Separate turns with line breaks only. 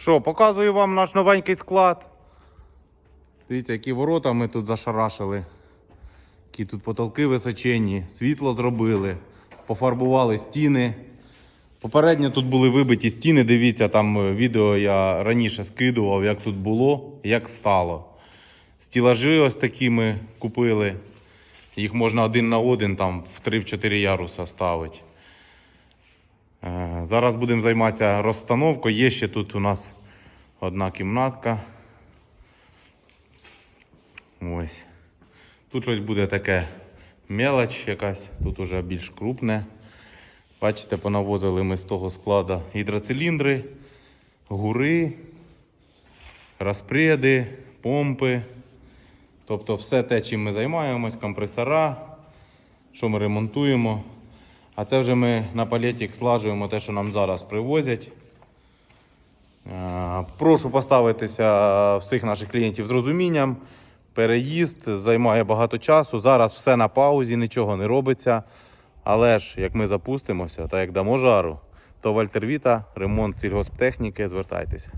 Що, показую вам наш новенький склад. Дивіться, які ворота ми тут зашарашили. Які тут потолки височенні, світло зробили, пофарбували стіни. Попередньо тут були вибиті стіни. Дивіться, там е, відео я раніше скидував, як тут було, як стало. Стілажі ось такі ми купили. Їх можна один на один там в 3-4 яруса ставити. Е, Зараз будемо займатися розстановкою. Є ще тут у нас одна кімнатка. Ось. Тут щось буде таке мелоч якась, тут уже більш крупне. Бачите, понавозили ми з того складу гідроциліндри, гури, розпреди, помпи. Тобто все те, чим ми займаємось, компресора, що ми ремонтуємо. А це вже ми на палетик слажуємо те, що нам зараз привозять. Е, Прошу поставитися всіх наших клієнтів з розумінням. Переїзд займає багато часу. Зараз все на паузі, нічого не робиться. Але ж як ми запустимося та як дамо жару, то в Альтервіта ремонт сільгосптехніки звертайтеся.